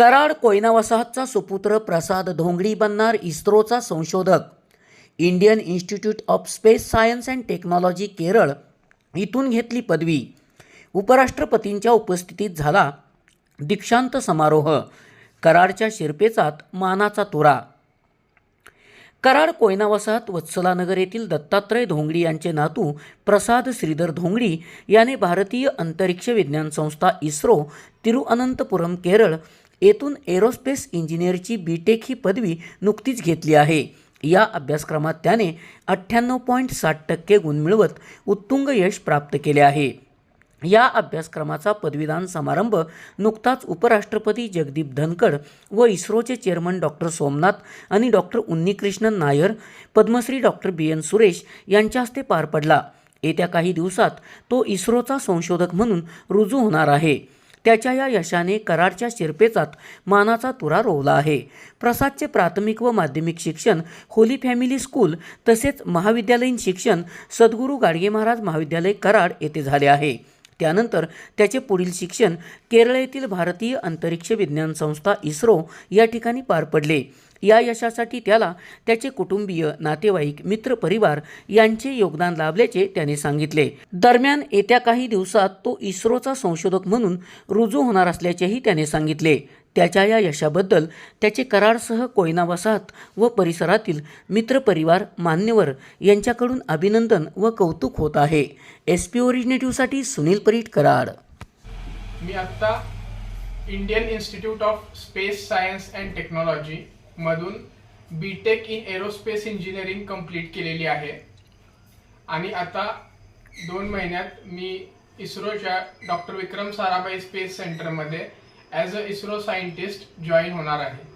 कराड कोयना वसाहतचा सुपुत्र प्रसाद धोंगडी बनणार इस्रोचा संशोधक. Indian institute of space science and technology Kerala इथून घेतली पदवी. उपराष्ट्रपतींच्या उपस्थितीत झाला दीक्षांत समारोह कराडच्या शिरपेचात मानाचा तुरा. कराड कोयना वसाहत वत्सलानगर येथील दत्तात्रय धोंगडी यांचे नातू प्रसाद श्रीधर धोंगडी याने भारतीय अंतरिक्ष विज्ञान संस्था इस्रो तिरुअनंतपुरम केरळ येथून एरोस्पेस इंजिनिअरची बी टेक ही पदवी नुकतीच घेतली आहे. या अभ्यासक्रमात त्याने अठ्ठ्याण्णव पॉईंट साठ टक्के गुण मिळवत उत्तुंग यश प्राप्त केले आहे. या अभ्यासक्रमाचा पदवीदान समारंभ नुकताच उपराष्ट्रपती जगदीप धनखड व इस्रोचे चेअरमन डॉक्टर सोमनाथ आणि doctor Unnikrishnan Nair Padmashri doctor B N Suresh यांच्या हस्ते पार पडला. येत्या काही दिवसात तो इस्रोचा संशोधक म्हणून रुजू होणार आहे. त्याच्या या यशाने कराडच्या शिरपेचात मानाचा तुरा रोवला आहे. प्रसादचे प्राथमिक व माध्यमिक शिक्षण होली फॅमिली स्कूल तसेच महाविद्यालयीन शिक्षण सद्गुरू गाडगे महाराज महाविद्यालय कराड येथे झाले आहे. त्यानंतर त्याचे पुढील शिक्षण केरळ येथील भारतीय अंतरिक्ष विज्ञान संस्था इस्रो या ठिकाणी पार पडले. या यशासाठी त्याला त्याचे कुटुंबीय नातेवाईक मित्रपरिवार यांचे योगदान लाभल्याचे त्याने सांगितले. दरम्यान येत्या काही दिवसात तो इस्रोचा संशोधक म्हणून रुजू होणार असल्याचेही त्याने सांगितले. त्याच्या या यशाबद्दल त्याचे कराडसह कोयना वसाहत व परिसरातील मित्रपरिवार मान्यवर यांच्याकडून अभिनंदन व कौतुक होत आहे. एस पी ओरिजिनेटिव्हसाठी सुनील परीट कराड. मी आत्ता Indian institute of space science and technology मधून B tech in aerospace engineering complete केलेली आहे. आणि आता दोन महिन्यात मी इस्रोच्या डॉक्टर विक्रम साराभाई स्पेस सेंटरमध्ये as a ISRO scientist join होणार आहे.